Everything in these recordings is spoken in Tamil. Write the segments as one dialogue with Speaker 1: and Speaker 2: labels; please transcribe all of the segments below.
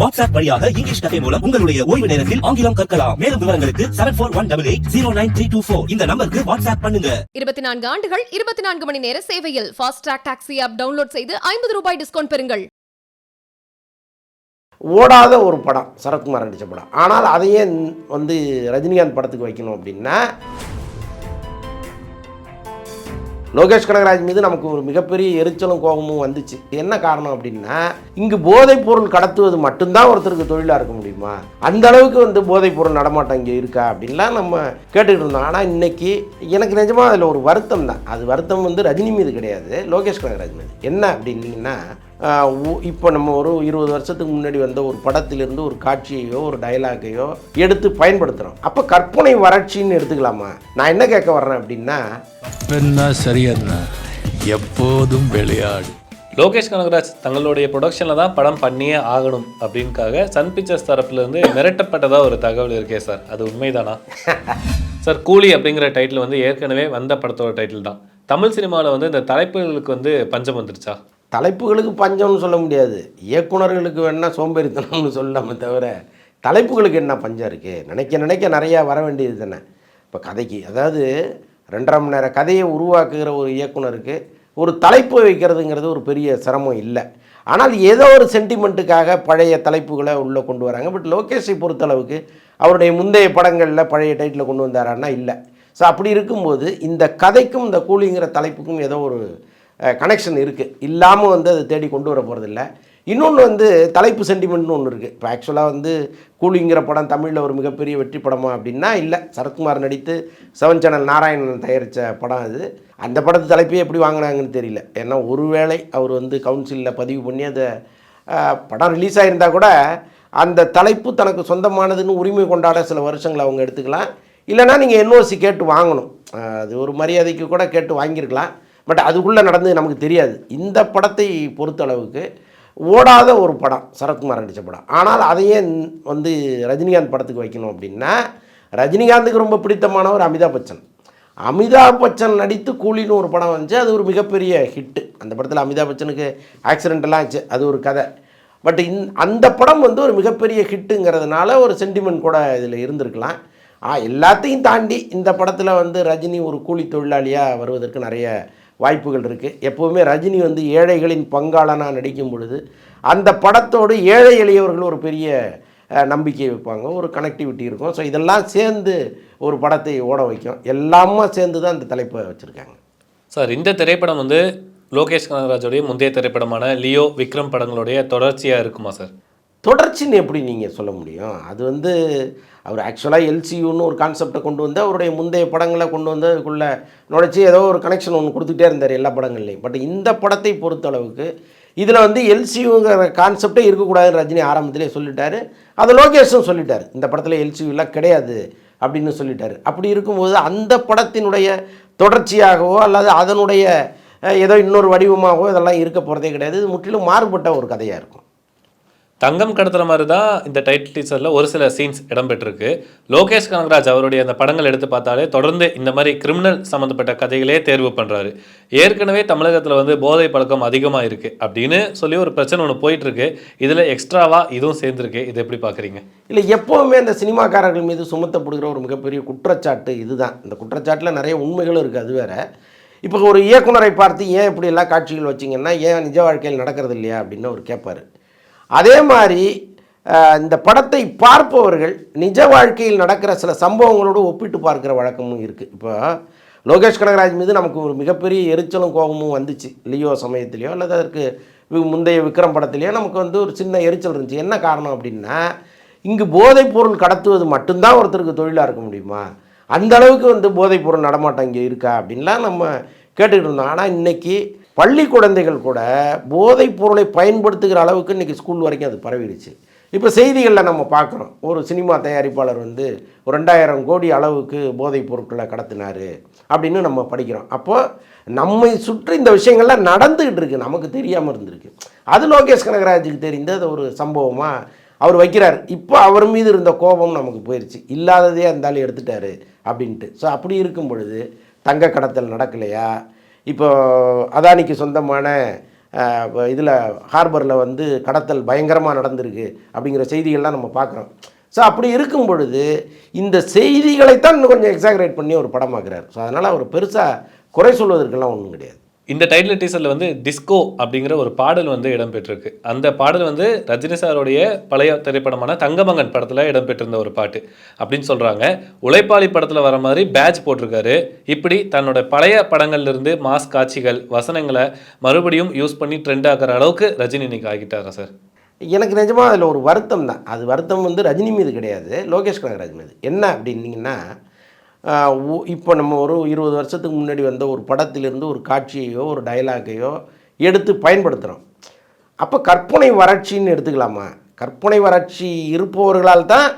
Speaker 1: வாட்ஸ்அப் வழியாக இங்கிலீஷ் கதை மூலம் உங்களுடைய ஓய்வு நேரத்தில் ஆங்கிலம் கற்கலாம். மேலும் விவரங்களுக்கு seven four one double eight zero nine three two four இந்த நம்பருக்கு வாட்ஸ்அப் பண்ணுங்க.
Speaker 2: இருபத்தி நான்கு ஆண்டுகள் இருபத்தி நான்கு மணி நேர சேவையில் fast track taxi app download செய்து ஐம்பது ரூபாய் டிஸ்கவுண்ட் பெறுங்கள்.
Speaker 3: ஓடாத ஒரு படம் சரத்குமார் நடித்த படம். ஆனால் அதையே வந்து ரஜினிகாந்த் படத்துக்கு வைக்கணும் அப்படின்னா லோகேஷ் கனகராஜ் மீது நமக்கு ஒரு மிகப்பெரிய எரிச்சலும் கோபமும் வந்துச்சு. என்ன காரணம் அப்படின்னா இங்கு போதைப் பொருள் கடத்துவது மட்டும்தான் ஒருத்தருக்கு தொழிலாக இருக்க முடியுமா? அந்த அளவுக்கு வந்து போதைப் பொருள் நடமாட்டம் இங்கே இருக்கா அப்படின்லாம் நம்ம கேட்டுக்கிட்டு இருந்தோம். ஆனால் இன்னைக்கு எனக்கு நிஜமாக அதில் ஒரு வருத்தம் தான். அது வருத்தம் வந்து ரஜினி மீது கிடையாது லோகேஷ் கனகராஜ் மீது. என்ன அப்படின்னீங்கன்னா இப்போ நம்ம ஒரு இருபது வருஷத்துக்கு முன்னாடி வந்த ஒரு படத்திலிருந்து ஒரு காட்சியையோ ஒரு டயலாகையோ எடுத்து பயன்படுத்துகிறோம் அப்போ கற்பனை வறட்சின்னு எடுத்துக்கலாமா? நான் என்ன கேட்க வர்றேன் அப்படின்னா
Speaker 4: பெண்ணா எப்போதும் விளையாடு.
Speaker 5: லோகேஷ் கனகராஜ் தங்களுடைய ப்ரொடக்ஷனில் தான் படம் பண்ணியே ஆகணும் அப்படின்காக சன் பிக்சர்ஸ் தரப்புலேருந்து மிரட்டப்பட்டதா ஒரு தகவல் இருக்கே சார். அது உண்மைதானா? சார் கூலி அப்படிங்கிற டைட்டில் வந்து ஏற்கனவே வந்த படத்தோட டைட்டில் தான். தமிழ் சினிமாவில் வந்து இந்த தலைப்புகளுக்கு வந்து பஞ்சம் வந்துருச்சா?
Speaker 3: தலைப்புகளுக்கு பஞ்சம்னு சொல்ல முடியாது. இயக்குனர்களுக்கு வேணால் சோம்பேறித்தனம்னு சொல்லலாமே தவிர தலைப்புகளுக்கு என்ன பஞ்சம் இருக்குது நினைக்க நினைக்க நிறையா வர வேண்டியது தானே. இப்போ கதைக்கு அதாவது ரெண்டரை மணி நேரம் கதையை உருவாக்குகிற ஒரு இயக்குனருக்கு ஒரு தலைப்பு வைக்கிறதுங்கிறது ஒரு பெரிய சிரமம் இல்லை. ஆனால் ஏதோ ஒரு சென்டிமெண்ட்டுக்காக பழைய தலைப்புகளை உள்ளே கொண்டு வராங்க. பட் லோகேஷை பொறுத்தளவுக்கு அவருடைய முந்தைய படங்களில் பழைய டைட்டில் கொண்டு வந்தாரான்னா இல்லை. ஸோ அப்படி இருக்கும்போது இந்த கதைக்கும் இந்த கூலிங்கிற தலைப்புக்கும் ஏதோ ஒரு கனெக்ஷன் இருக்குது இல்லாமல் வந்து அதை தேடி கொண்டு வர போகிறதில்ல இன்னொன்று வந்து தலைப்பு சென்டிமெண்ட்னு ஒன்று இருக்குது இப்போ ஆக்சுவலாக வந்து கூலிங்கிற படம் தமிழில் ஒரு மிகப்பெரிய வெற்றி படமா அப்படின்னா இல்லை. சரத்குமார் நடித்து செவன் சேனல் நாராயணன் தயாரித்த படம் அது. அந்த படத்து தலைப்பே எப்படி வாங்கினாங்கன்னு தெரியல. ஏன்னா ஒருவேளை அவர் வந்து கவுன்சிலில் பதிவு பண்ணி அதை படம் ரிலீஸ் ஆகியிருந்தால் கூட அந்த தலைப்பு தனக்கு சொந்தமானதுன்னு உரிமை கொண்டாட சில வருஷங்கள் அவங்க எடுத்துக்கலாம். இல்லைன்னா நீங்கள் என்ஓசி கேட்டு வாங்கணும். அது ஒரு மரியாதைக்கு கூட கேட்டு வாங்கியிருக்கலாம். பட் அதுக்குள்ளே நடந்தது நமக்கு தெரியாது. இந்த படத்தை பொறுத்தளவுக்கு ஓடாத ஒரு படம் சரத்குமார் நடித்த படம். ஆனால் அதையே வந்து ரஜினிகாந்த் படத்துக்கு வைக்கணும் அப்படின்னா ரஜினிகாந்துக்கு ரொம்ப பிடித்தமானவர் அமிதாப் பச்சன். அமிதாப் பச்சன் நடித்து கூலின்னு ஒரு படம் வந்துச்சு. அது ஒரு மிகப்பெரிய ஹிட்டு. அந்த படத்தில் அமிதாப் பச்சனுக்கு ஆக்சிடெண்ட்டெல்லாம் ஆச்சு. அது ஒரு கதை. பட் இந் அந்த படம் வந்து ஒரு மிகப்பெரிய ஹிட்டுங்கிறதுனால ஒரு சென்டிமெண்ட் கூட இதில் இருந்திருக்கலாம். எல்லாத்தையும் தாண்டி இந்த படத்தில் வந்து ரஜினி ஒரு கூலி தொழிலாளியாக வருவதற்கு நிறைய வாய்ப்புகள் இருக்குது எப்போவுமே ரஜினி வந்து ஏழைகளின் பங்காளனாக நடிக்கும் பொழுது அந்த படத்தோடு ஏழை எளியவர்கள் ஒரு பெரிய நம்பிக்கை வைப்பாங்க. ஒரு கனெக்டிவிட்டி இருக்கும். ஸோ இதெல்லாம் சேர்ந்து ஒரு படத்தை ஓட வைக்கும். எல்லாமே சேர்ந்து தான் இந்த தலைப்பை வச்சுருக்காங்க.
Speaker 5: சார் இந்த திரைப்படம் வந்து லோகேஷ் கனகராஜோடைய முந்தைய திரைப்படமான லியோ விக்ரம் படங்களுடைய தொடர்ச்சியாக இருக்குமா சார்?
Speaker 3: தொடர்ச்சின்னு எப்படி நீங்கள் சொல்ல முடியும்? அது வந்து அவர் ஆக்சுவலாக எல்சியூன்னு ஒரு கான்செப்டை கொண்டு வந்து அவருடைய முந்தைய படங்களை கொண்டு வந்து அதுக்குள்ளே நுழைச்சி ஏதோ ஒரு கனெக்ஷன் ஒன்று கொடுத்துட்டே இருந்தார் எல்லா படங்கள்லையும். பட் இந்த படத்தை பொறுத்தளவுக்கு இதில் வந்து எல்சியூங்கிற கான்செப்டே இருக்கக்கூடாதுன்னு ரஜினி ஆரம்பத்திலே சொல்லிட்டார். அது லோகேஷும் சொல்லிட்டார். இந்த படத்தில் எல்சியூலாம் கிடையாது அப்படின்னு சொல்லிட்டார். அப்படி இருக்கும்போது அந்த படத்தினுடைய தொடர்ச்சியாகவோ அல்லது அதனுடைய ஏதோ இன்னொரு வடிவமாகவோ இதெல்லாம் இருக்க போகிறதே கிடையாது. இது முற்றிலும் மாறுபட்ட ஒரு கதையாக இருக்கும்.
Speaker 5: தங்கம் கடத்துற மாதிரி தான் இந்த டைட்டில் டீச்சரில் ஒரு சில சீன்ஸ் இடம்பெற்றிருக்கு. லோகேஷ் கனகராஜ் அவருடைய அந்த படங்கள் எடுத்து பார்த்தாலே தொடர்ந்து இந்த மாதிரி கிரிமினல் சம்மந்தப்பட்ட கதைகளே தேர்வு பண்ணுறாரு ஏற்கனவே தமிழகத்தில் வந்து போதை பழக்கம் அதிகமாக இருக்குது அப்படின்னு சொல்லி ஒரு பிரச்சனை ஒன்று போயிட்டுருக்கு. இதில் எக்ஸ்ட்ராவாக இதுவும் சேர்ந்துருக்கு. இதை எப்படி பார்க்குறீங்க?
Speaker 3: இல்லை எப்போவுமே இந்த சினிமாக்காரர்கள் மீது சுமத்தப்படுகிற ஒரு மிகப்பெரிய குற்றச்சாட்டு இதுதான். இந்த குற்றச்சாட்டில் நிறைய உண்மைகளும் இருக்குது அது வேற. இப்போ ஒரு இயக்குனரை பார்த்து ஏன் இப்படி எல்லாம் காட்சிகள் வச்சிங்கன்னா ஏன் நிஜ வாழ்க்கையில் நடக்கிறது இல்லையா அப்படின்னு அவர் கேட்பார். அதே மாதிரி இந்த படத்தை பார்ப்பவர்கள் நிஜ வாழ்க்கையில் நடக்கிற சில சம்பவங்களோடு ஒப்பிட்டு பார்க்குற வழக்கமும் இருக்குது இப்போ லோகேஷ் கனகராஜ் மீது நமக்கு ஒரு மிகப்பெரிய எரிச்சலும் கோபமும் வந்துச்சு. லியோ சமயத்திலையோ அல்லது அதற்கு முந்தைய விக்ரம் படத்துலையோ நமக்கு வந்து ஒரு சின்ன எரிச்சல் இருந்துச்சு. என்ன காரணம் அப்படின்னா இங்கு போதைப் பொருள் கடத்துவது மட்டும்தான் ஒருத்தருக்கு தொழிலாக இருக்க முடியுமா? அந்த அளவுக்கு வந்து போதைப் பொருள் நடமாட்டம் இங்கே இருக்கா அப்படின்லாம் நம்ம கேட்டுக்கிட்டு இருந்தோம். ஆனால் இன்னைக்கு பள்ளி குழந்தைகள் கூட போதைப் பொருளை பயன்படுத்துகிற அளவுக்கு இன்றைக்கி ஸ்கூல் வரைக்கும் அது பரவிடுச்சு. இப்போ செய்திகளில் நம்ம பார்க்குறோம். ஒரு சினிமா தயாரிப்பாளர் வந்து ஒரு ரெண்டாயிரம் கோடி அளவுக்கு போதைப் பொருட்களை கடத்தினாரு அப்படின்னு நம்ம படிக்கிறோம். அப்போ நம்மை சுற்றி இந்த விஷயங்கள்லாம் நடந்துக்கிட்டு இருக்குது நமக்கு தெரியாமல் இருந்திருக்கு. அது லோகேஷ் கனகராஜுக்கு தெரிந்த அது ஒரு சம்பவமாக அவர் வைக்கிறார். இப்போ அவர் மீது இருந்த கோபம் நமக்கு போயிடுச்சு இல்லாததே இருந்தாலும் எடுத்துட்டாரு அப்படின்ட்டு. ஸோ அப்படி இருக்கும் பொழுது தங்க கடத்தல் நடக்கலையா? இப்போ அதானிக்கு சொந்தமான இதில் ஹார்பரில் வந்து கடத்தல் பயங்கரமாக நடந்திருக்கு அப்படிங்கிற செய்திகள்லாம் நம்ம பார்க்குறோம். ஸோ அப்படி இருக்கும் பொழுது இந்த செய்திகளைத்தான் இன்னும் கொஞ்சம் எக்ஸாகரேட் பண்ணி ஒரு படமாக்குறாரு. ஸோ அதனால் அவர் பெருசாக குறை சொல்வதற்கெல்லாம் ஒன்றும் கிடையாது.
Speaker 5: இந்த டைட்டில் டீசரில் வந்து டிஸ்கோ அப்படிங்கிற ஒரு பாடல் வந்து இடம்பெற்றிருக்கு. அந்த பாடல் வந்து ரஜினி சாருடைய பழைய திரைப்படமான தங்கமங்கன் படத்தில் இடம்பெற்றிருந்த ஒரு பாட்டு அப்படின்னு சொல்கிறாங்க உழைப்பாளி படத்தில் வர மாதிரி பேட்ச் போட்டிருக்காரு. இப்படி தன்னோட பழைய படங்கள்லேருந்து மாஸ் காட்சிகள் வசனங்களை மறுபடியும் யூஸ் பண்ணி ட்ரெண்ட் ஆகிற அளவுக்கு ரஜினி இன்னைக்கு ஆகிட்டாரா சார்
Speaker 3: எனக்கு நிஜமாக அதில் ஒரு வருத்தம் தான். அது வருத்தம் வந்து ரஜினி மீது கிடையாது. லோகேஷ் கனகராஜ் மீது. என்ன அப்படின்னீங்கன்னா இப்போ நம்ம ஒரு இருபது வருஷத்துக்கு முன்னாடி வந்த ஒரு படத்திலிருந்து ஒரு காட்சியையோ ஒரு டைலாக்கையோ எடுத்து பயன்படுத்துகிறோம் அப்போ கற்பனை வறட்சின்னு எடுத்துக்கலாமா? கற்பனை வறட்சி இருப்பவர்களால் தான்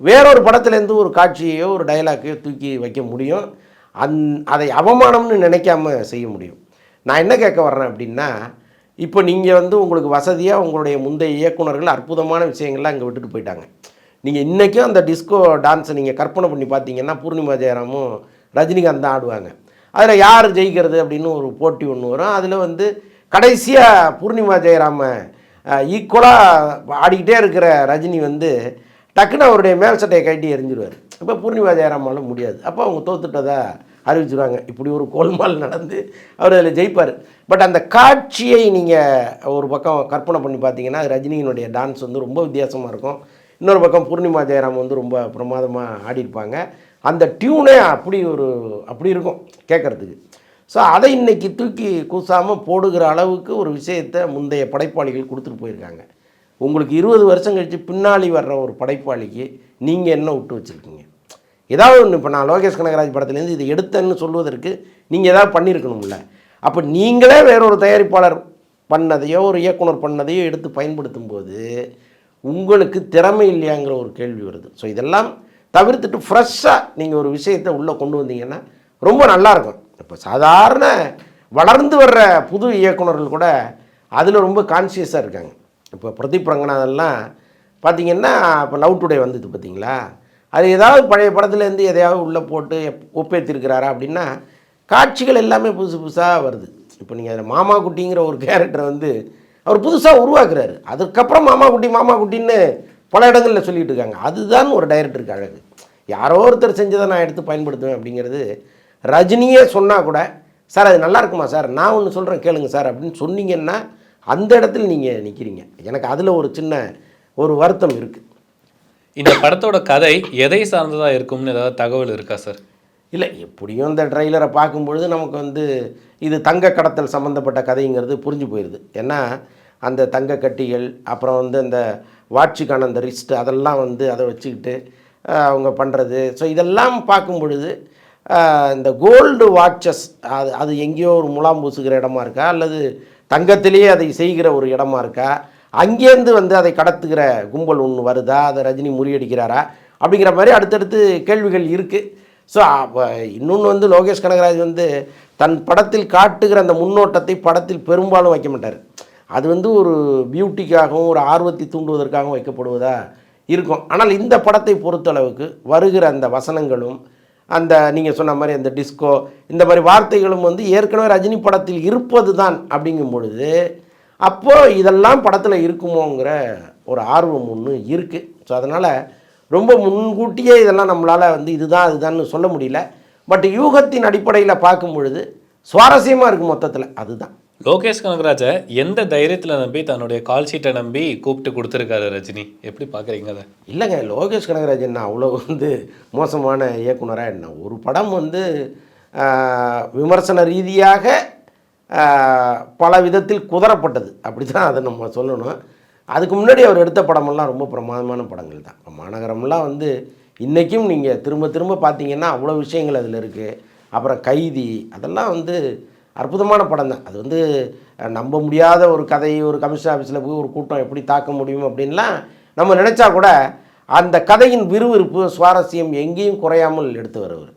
Speaker 3: வேறொரு படத்துலேருந்து ஒரு காட்சியையோ ஒரு டைலாக்கையோ தூக்கி வைக்க முடியும். அந் அதை அவமானம்னு நினைக்காம செய்ய முடியும். நான் என்ன கேட்க வர்றேன் அப்படின்னா இப்போ நீங்கள் வந்து உங்களுக்கு வசதியாக உங்களுடைய முந்தைய இயக்குனர்கள் அற்புதமான விஷயங்கள்லாம் அங்கே விட்டுட்டு போயிட்டாங்க. நீங்கள் இன்றைக்கும் அந்த டிஸ்கோ டான்ஸை நீங்கள் கற்பனை பண்ணி பார்த்தீங்கன்னா பூர்ணிமா ஜெயராமும் ரஜினிகாந்த் தான் ஆடுவாங்க. அதில் யார் ஜெயிக்கிறது அப்படின்னு ஒரு போட்டி ஒன்று வரும். அதில் வந்து கடைசியாக பூர்ணிமா ஜெயராம ஈக்குவலாக ஆடிக்கிட்டே இருக்கிற ரஜினி வந்து டக்குன்னு அவருடைய மேல் சட்டையை கட்டி எரிஞ்சிடுவார் இப்போ பூர்ணிமா ஜெயராமால முடியாது. அப்போ அவங்க தோத்துட்டதா அறிவிச்சிருவாங்க. இப்படி ஒரு கோல்மால் நடந்து அவர் அதில் ஜெயிப்பார். பட் அந்த காட்சியை நீங்கள் ஒரு பக்கம் கற்பனை பண்ணி பார்த்தீங்கன்னா அது ரஜினியினுடைய டான்ஸ் வந்து ரொம்ப வித்தியாசமாக இருக்கும். இன்னொரு பக்கம் பூர்ணிமா ஜெயராம் வந்து ரொம்ப பிரமாதமாக ஆடியிருப்பாங்க. அந்த டியூனே அப்படி ஒரு அப்படி இருக்கும் கேட்குறதுக்கு. ஸோ அதை இன்றைக்கி தூக்கி கூசாமல் போடுகிற அளவுக்கு ஒரு விஷயத்தை முந்தைய படைப்பாளிகள் கொடுத்துட்டு போயிருக்காங்க. உங்களுக்கு இருபது வருஷம் கழித்து பின்னாடி வர்ற ஒரு படைப்பாளிக்கு நீங்கள் என்ன விட்டு வச்சுருக்கீங்க? ஏதாவது ஒன்று இப்போ நான் லோகேஷ் கனகராஜ் படத்துலேருந்து இதை எடுத்தேன்னு சொல்வதற்கு நீங்கள் ஏதாவது பண்ணியிருக்கணும்ல. அப்போ நீங்களே வேறொரு தயாரிப்பாளர் பண்ணதையோ ஒரு இயக்குனர் பண்ணதையோ எடுத்து பயன்படுத்தும் போது உங்களுக்கு திறமை இல்லையாங்கிற ஒரு கேள்வி வருது. ஸோ இதெல்லாம் தவிர்த்துட்டு ஃப்ரெஷ்ஷாக நீங்கள் ஒரு விஷயத்தை உள்ளே கொண்டு வந்தீங்கன்னா ரொம்ப நல்லாயிருக்கும் இப்போ சாதாரண வளர்ந்து வர்ற புது இயக்குனர்கள் கூட அதில் ரொம்ப கான்சியஸாக இருக்காங்க. இப்போ பிரதீப் ரங்கநாதன்லாம் பார்த்தீங்கன்னா இப்போ லவ் டுடே வந்தது பார்த்தீங்களா? அது ஏதாவது பழைய படத்துலேருந்து எதையாவது உள்ளே போட்டு ஒப்பேற்றிருக்கிறாரா அப்படின்னா காட்சிகள் எல்லாமே புதுசு புதுசாக வருது. இப்போ நீங்கள் அதில் மாமா குட்டிங்கிற ஒரு கேரக்டரை வந்து அவர் புதுசாக உருவாக்குறாரு. அதுக்கப்புறம் மாமா குட்டி மாமா குட்டின்னு பல இடங்களில் சொல்லிட்டு இருக்காங்க. அதுதான் ஒரு டைரக்டருக்கு அழகு. யாரோ ஒருத்தர் செஞ்சதை நான் எடுத்து பயன்படுத்துவேன் அப்படிங்கிறது ரஜினியே சொன்னால் கூட சார் அது நல்லா இருக்குமா சார்? நான் ஒன்று சொல்கிறேன் கேளுங்க சார் அப்படின்னு சொன்னீங்கன்னா அந்த இடத்துல நீங்கள் நிற்கிறீங்க எனக்கு அதில் ஒரு சின்ன ஒரு வருத்தம் இருக்குது
Speaker 5: இந்த படத்தோட கதை எதை சார்ந்ததா இருக்கும்னு ஏதாவது தகவல் இருக்கா சார்?
Speaker 3: இல்லை எப்படியும் இந்த ட்ரெய்லரை பார்க்கும்பொழுது நமக்கு வந்து இது தங்க கடத்தல் சம்மந்தப்பட்ட கதைங்கிறது புரிஞ்சு போயிடுது ஏன்னா அந்த தங்க கட்டிகள் அப்புறம் வந்து அந்த வாட்சுக்கான அந்த ரிஸ்ட் அதெல்லாம் வந்து அதை வச்சுக்கிட்டு அவங்க பண்ணுறது ஸோ இதெல்லாம் பார்க்கும் பொழுது இந்த கோல்டு வாட்சஸ் அது அது எங்கேயோ ஒரு முலாம் பூசுகிற இடமா இருக்கா? அல்லது தங்கத்திலேயே அதை செய்கிற ஒரு இடமா இருக்கா? அங்கேருந்து வந்து அதை கடத்துகிற கும்பல் ஒன்று வருதா? அதை ரஜினி முறியடிக்கிறாரா? அப்படிங்கிற மாதிரி அடுத்தடுத்து கேள்விகள் இருக்குது ஸோ இன்னொன்று வந்து லோகேஷ் கனகராஜ் வந்து தன் படத்தில் காட்டுகிற அந்த முன்னோட்டத்தை படத்தில் பெரும்பாலும் வைக்க மாட்டார். அது வந்து ஒரு பியூட்டிக்காகவும் ஒரு ஆர்வத்தை தூண்டுவதற்காகவும் வைக்கப்படுவதா இருக்கும். ஆனால் இந்த படத்தை பொறுத்தளவுக்கு வருகிற அந்த வசனங்களும் அந்த நீங்கள் சொன்ன மாதிரி அந்த டிஸ்கோ இந்த மாதிரி வார்த்தைகளும் வந்து ஏற்கனவே ரஜினி படத்தில் இருப்பது தான் அப்படிங்கும் பொழுது அப்போது இதெல்லாம் படத்தில் இருக்குமோங்கிற ஒரு ஆர்வம் ஒன்று இருக்குது ஸோ அதனால் ரொம்ப முன்கூட்டியே இதெல்லாம் நம்மளால் வந்து இதுதான் அதுதான்னு சொல்ல முடியல. பட் யூகத்தின் அடிப்படையில் பார்க்கும் பொழுது சுவாரஸ்யமாக இருக்குது மொத்தத்தில். அதுதான்.
Speaker 5: லோகேஷ் கனகராஜை எந்த தைரியத்தில் நம்பி தன்னுடைய கால் ஷீட்டை நம்பி கூப்பிட்டு கொடுத்துருக்காரு ரஜினி? எப்படி பார்க்குறீங்க அதை?
Speaker 3: இல்லைங்க லோகேஷ் கனகராஜ் என்ன அவ்வளோ வந்து மோசமான இயக்குனராக என்ன? ஒரு படம் வந்து விமர்சன ரீதியாக பல விதத்தில் குதறப்பட்டது. அப்படி தான் அதை நம்ம சொல்லணும். அதுக்கு முன்னாடி அவர் எடுத்த படமெல்லாம் ரொம்ப பிரமாதமான படங்கள் தான். இப்போ மாநகரம்லாம் வந்து இன்றைக்கும் நீங்கள் திரும்ப திரும்ப பார்த்தீங்கன்னா அவ்வளோ விஷயங்கள் அதில் இருக்குது அப்புறம் கைதி அதெல்லாம் வந்து அற்புதமான படம் தான் அது வந்து நம்ப முடியாத ஒரு கதை ஒரு கமிஷன் ஆஃபீஸில் போய் ஒரு கூட்டம் எப்படி தாக்க முடியும் அப்படின்லாம் நம்ம நினச்சா கூட அந்த கதையின் விறுவிறுப்பு சுவாரஸ்யம் எங்கேயும் குறையாமல் எடுத்து வருவார்.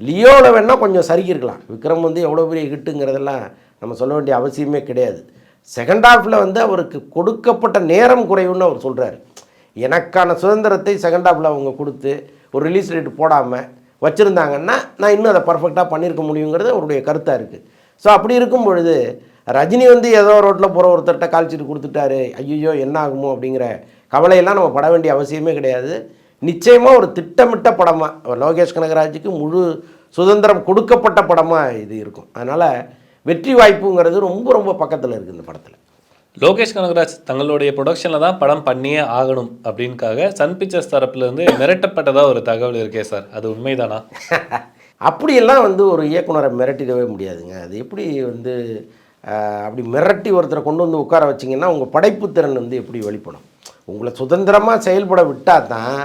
Speaker 3: லியோவில் வேணால் கொஞ்சம் சறுக்கியிருக்கலாம். விக்ரம் வந்து எவ்வளோ பெரிய ஹிட்டுங்கிறதெல்லாம் நம்ம சொல்ல வேண்டிய அவசியமே கிடையாது. செகண்ட் ஹாஃபில் வந்து அவருக்கு கொடுக்கப்பட்ட நேரம் குறைவுன்னு அவர் சொல்கிறாரு எனக்கான சுதந்திரத்தை செகண்ட் ஹாஃபில் அவங்க கொடுத்து ஒரு ரிலீஸ் டேட் போடாமல் வச்சுருந்தாங்கன்னா நான் இன்னும் அதை பர்ஃபெக்டாக பண்ணியிருக்க முடியுங்கிறது அவருடைய கருத்தாக இருக்குது ஸோ அப்படி இருக்கும் பொழுது ரஜினி வந்து ஏதோ ரோட்டில் போகிற ஒருத்தர்கிட்ட கால்ச்சிட்டு கொடுத்துட்டாரு. ஐயோ என்ன ஆகுமோ அப்படிங்கிற கவலையெல்லாம் நம்ம பட வேண்டிய அவசியமே கிடையாது. நிச்சயமாக ஒரு திட்டமிட்ட படமாக லோகேஷ் கனகராஜுக்கு முழு சுதந்திரம் கொடுக்கப்பட்ட படமாக இது இருக்கும். அதனால் வெற்றி வாய்ப்புங்கிறது ரொம்ப ரொம்ப பக்கத்தில் இருக்குது இந்த படத்தில்.
Speaker 5: லோகேஷ் கனகராஜ் தங்களுடைய ப்ரொடக்ஷனில் தான் படம் பண்ணியே ஆகணும் அப்படின்காக சன் பிக்சர்ஸ் தரப்புல இருந்து மிரட்டப்பட்டதா ஒரு தகவல் இருக்கே சார். அது உண்மைதானா?
Speaker 3: அப்படியெல்லாம் வந்து ஒரு இயக்குனரை மிரட்டிடவே முடியாதுங்க. அது எப்படி வந்து அப்படி மிரட்டி ஒருத்தரை கொண்டு வந்து உட்கார வச்சிங்கன்னா உங்கள் படைப்புத்திறன் வந்து எப்படி வெளிப்படும்? உங்களை சுதந்திரமாக செயல்பட விட்டால் தான்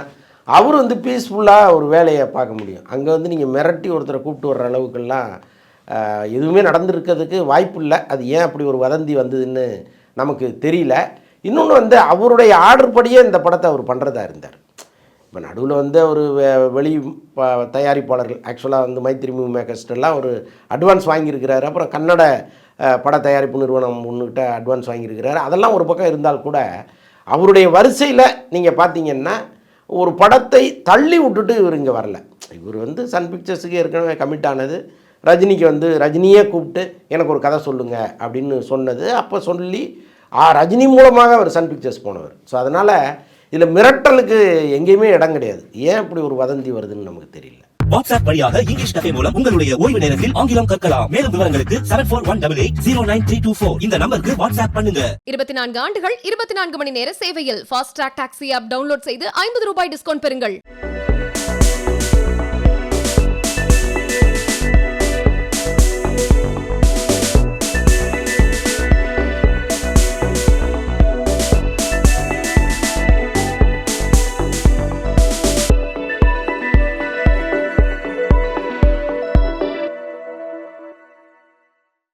Speaker 3: அவர் வந்து பீஸ்ஃபுல்லாக ஒரு வேலையை பார்க்க முடியும். அங்கே வந்து நீங்கள் மிரட்டி ஒருத்தரை கூப்பிட்டு வர்ற அளவுக்கெல்லாம் எதுவுமே நடந்திருக்கிறதுக்கு வாய்ப்பு இல்லை. அது ஏன் அப்படி ஒரு வதந்தி வந்ததுன்னு நமக்கு தெரியல. இன்னொன்று வந்து அவருடைய ஆர்டர் படியே இந்த படத்தை அவர் பண்ணுறதா இருந்தார். இப்போ நடுவில் வந்து ஒரு வெ- வெளி ப- தயாரிப்பாளர்கள் ஆக்சுவலாக வந்து மைத்ரி மூவி மேக்கர்ஸ்டெல்லாம் ஒரு அட்வான்ஸ் வாங்கியிருக்கிறாரு. அப்புறம் கன்னட பட தயாரிப்பு நிறுவனம் ஒன்றுக்கிட்ட அட்வான்ஸ் வாங்கியிருக்கிறாரு. அதெல்லாம் ஒரு பக்கம் இருந்தால் கூட அவருடைய வரிசையில் நீங்கள் பார்த்தீங்கன்னா ஒரு படத்தை தள்ளி விட்டுட்டு இவர் இங்கே வரல. இவர் வந்து சன் பிக்சர்ஸுக்கு ஏற்கனவே கமிட் ஆனது. ரஜினிக்கு வந்து ரஜினியே கூப்பிட்டு எனக்கு ஒரு கதை சொல்லுங்கள் அப்படின்னு சொன்னது. அப்போ சொல்லி ரஜினி மூலமாக அவர் சன் பிக்சர்ஸ் போனவர். ஸோ அதனால் இதில் மிரட்டலுக்கு எங்கேயுமே இடம் கிடையாது. ஏன் இப்படி ஒரு வதந்தி வருதுன்னு நமக்கு தெரியல.
Speaker 1: வாட்ஸ்அப் வழியாக இங்கிலீஷ் கஃபே மூலம் உங்களுடைய ஓய்வு நேரத்தில் ஆங்கிலம் கற்கலாம். மேலும் விவரங்களுக்கு seven four one double eight zero nine three two four இந்த நம்பருக்கு வாட்ஸ்அப் பண்ணுங்க.
Speaker 2: இருபத்தி நான்கு ஆண்டுகள் இருபத்தி நான்கு மணி நேர சேவையில் fast track taxi app download செய்து ஐம்பது ரூபாய் டிஸ்கவுண்ட் பெறுங்கள்.